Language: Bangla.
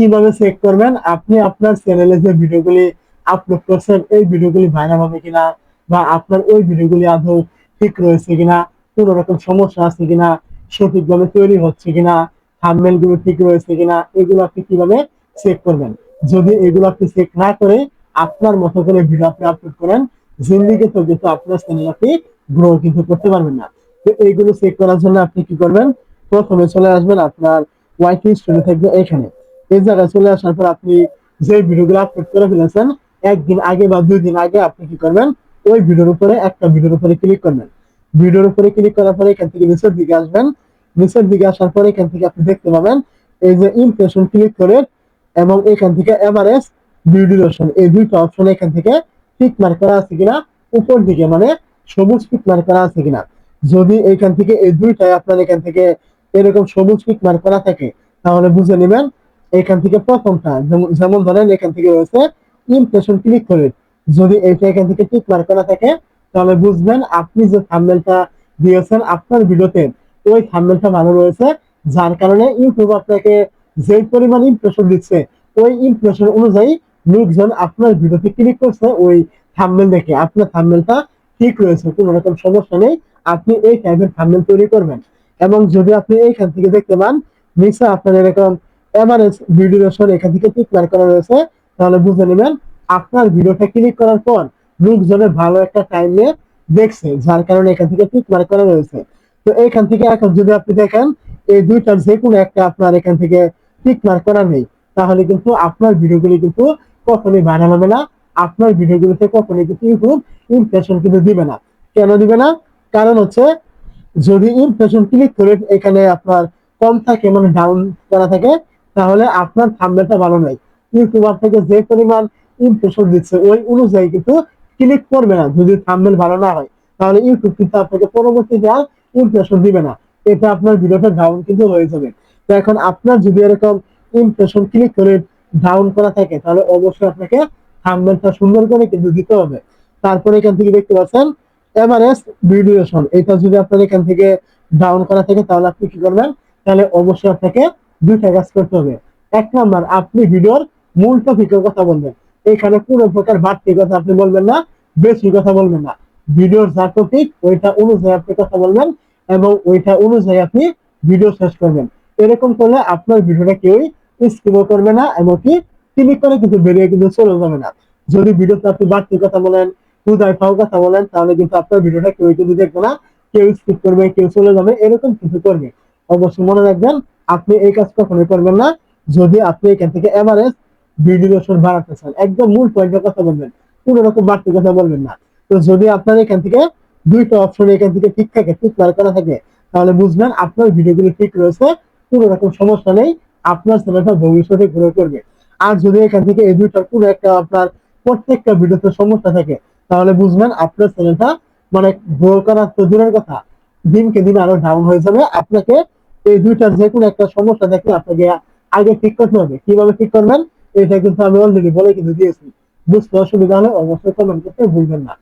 কীভাবে চেক করবেন? আপনি আপনার চ্যানেলে যে ভিডিওগুলি আপলোড করছেন, এই ভিডিওগুলি ভাইরাল হবে কিনা বা আপনার ওই ভিডিওগুলি আদৌ ঠিক রয়েছে কিনা, কোনো রকম সমস্যা আছে কিনা, সঠিকভাবে তৈরি হচ্ছে কিনা থাম্বনেলগুলো ঠিক রয়েছে কিনা, এগুলো আপনি কীভাবে চেক করবেন? যদি এগুলো আপনি চেক না করে আপনার মতো করে ভিডিও আপনি আপলোড করেন, জিন্দিগি তো কিন্তু আপনার চ্যানেল আপনি গ্রো কিন্তু করতে পারবেন না। তো এইগুলো চেক করার জন্য আপনি কি করবেন? প্রথমে চলে আসবেন আপনার ওয়াইটি স্টুডিও থাকবে এখানে। এই জায়গায় চলে আসার পর আপনি যে ভিডিওগুলো আপলোড করে ফেলেছেন, একদিন আগে বা দুই দিন আগে আপনি কি করবেন? ওই ভিডিওর উপরে, একটা ভিডিওর উপরে ক্লিক করবেন। ভিডিওর উপরে ক্লিক করার পরে এখান থেকে নিচের দিকে আসবেন। নিচের দিকে আসার পরে এখান থেকে আপনি দেখতে পাবেন এই যে ইমপ্রেশন ক্লিক করে এবং এখান থেকে এভারেজ ভিডিওশন এই দুইটা অপশন এখান থেকে টিক মার্ক করা আছে কিনা, উপর দিকে মানে সবুজ টিক মার্ক করা আছে কিনা। যদি এখান থেকে এই দুইটাই আপনার এখান থেকে এরকম সবুজ টিক মার্ক করা থাকে, তাহলে বুঝে নেবেন এখান থেকে প্রথমটা, যেমন- ধরেন এখান থেকে রয়েছে ইমপ্রেশন ক্লিক করে। যদি এইটা এখান থেকে টিক মার্ক করা থাকে, তাহলে বুঝবেন আপনি যে থাম্বনেলটা দিয়েছেন আপনার ভিডিওতে, ওই থাম্বনেলটা ভালো রয়েছে, যার কারণে ইউটিউব আপনাকে যে পরিমাণ ইমপ্রেশন দিচ্ছে, ওই ইমপ্রেশন অনুযায়ী লোকজন আপনার ভিডিওতে ক্লিক করছে ওই থাম্বনেল দেখে। আপনার থাম্বনেলটা ঠিক রয়েছে, কোনো রকম সমস্যা নেই, আপনি এই টাইপের থাম্বনেল তৈরি করবেন। এবং যদি আপনি এইখান থেকে দেখতে পান, নিশ্চয় আপনার এরকম এভারেজ ভিডিওশন এখান থেকে টিক মার্ক করা রয়েছে? তাহলে বুঝে নেবেন, আপনার ভিডিওটা ক্লিক করার পর লোকজনে ভালো একটা টাইম নিয়ে দেখছে, যার কারণে এখান থেকে টিক মার্ক করা রয়েছে। তো এখান থেকে এখন যদি আপনি দেখেন, এই দুইটার যে কোনো একটা আপনার এখান থেকে টিক মার্ক করা নেই, তাহলে কিন্তু আপনার ভিডিওগুলি কিন্তু কখনোই ভাইরাল হবে না। আপনার ভিডিওগুলোতে কখনোই কিন্তু ইউটিউব ইমপ্রেশন কিন্তু দিবে না। কেন দিবে না? কারণ হচ্ছে, যদি ইমপ্রেশন ক্লিক করে এখানে আপনার কম থাকে মানে ডাউন করা থাকে তাহলে আপনার থাম্বনেলটা ভালো নাই। ইউটিউব আপনাকে যে পরিমাণ ইমপ্রেশন দিচ্ছে, ওই অনুযায়ী কিন্তু ক্লিক করবে না, যদি থাম্বনেল ভালো না হয়। তাহলে ইউটিউব কিন্তু আপনাকে পরবর্তীতে আর ইমপ্রেশন দিবে না। এটা আপনার ভিডিওটা ডাউন কিন্তু হয়ে যাবে। তো এখন আপনার যদি এরকম ইমপ্রেশন ক্লিক করে ডাউন করা থাকে, তাহলে অবশ্যই আপনাকে থাম্বনেলটা সুন্দর করে কিন্তু দিতে হবে। তারপরে এখান থেকে দেখতে পাচ্ছেন এভারেস্ট ভিডিওশন এটা যদি আপনার এখান থেকে ডাউন করা থাকে, তাহলে আপনি কি করবেন? তাহলে অবশ্যই আপনাকে দুইটা কাজ করতে হবে। এক নাম্বার, আপনি ভিডিওর মূল টপিকের কথা বলবেন। এখানে কোনো প্রকার বাড়তি কথা আপনি বলবেন না, বেশি কথা বলবেন না। ভিডিওর যা টপিক ওইটা অনুযায়ী আপনি কথা বলবেন এবং ওইটা অনুযায়ী আপনি ভিডিও শেষ করবেন। এরকম করলে আপনার ভিডিওটা কেউই স্কিপও করবে না, এমনকি ক্লিক করে কিন্তু বেরিয়ে কিন্তু চলে যাবে না। যদি ভিডিওতে আপনি বাড়তি কথা বলেন হুদায় ফাও কথা বলেন, তাহলে কিন্তু আপনার ভিডিওটা কেউ কিন্তু দেখবে না, কেউ স্কিপ করবে, কেউ চলে যাবে, এরকম কিছু করবে। অবশ্যই মনে রাখবেন আপনি এই কাজ কখনোই করবেন না। যদি আপনি এখান থেকে এভারেজ ভিডিওশন বাড়াতে চান, একদম মূল পয়েন্টের কথা বলবেন, কোন রকম বাড়তি কথা বলবেন না। তো যদি আপনার এখান থেকে দুইটা অপশন এখান থেকে ঠিক থাকে, ঠিক মার করা থাকে, তাহলে বুঝবেন আপনার ভিডিওগুলো ঠিক রয়েছে, কোনো রকম সমস্যা নেই, আপনার চ্যানেলটা ভবিষ্যতে গ্রো করবে। আর যদি এখান থেকে এই দুইটার কোনো একটা আপনার প্রত্যেকটা ভিডিওতে সমস্যা থাকে, তাহলে বুঝবেন আপনার চ্যানেলটা মানে গ্রো করার তো দূরের কথা, দিনকে দিন আরও ডাউন হয়ে যাবে, আপনাকে এই দুইটার যে কোনো একটা সমস্যা দেখলে আপনাকে আগে ঠিক করতে হবে। কীভাবে ঠিক করবেন? এটা কিন্তু আমি অলরেডি বলে কিন্তু দিয়েছি। বুঝতে অসুবিধা হলে অবশ্যই কমেন্ট করতে ভুলবেন না।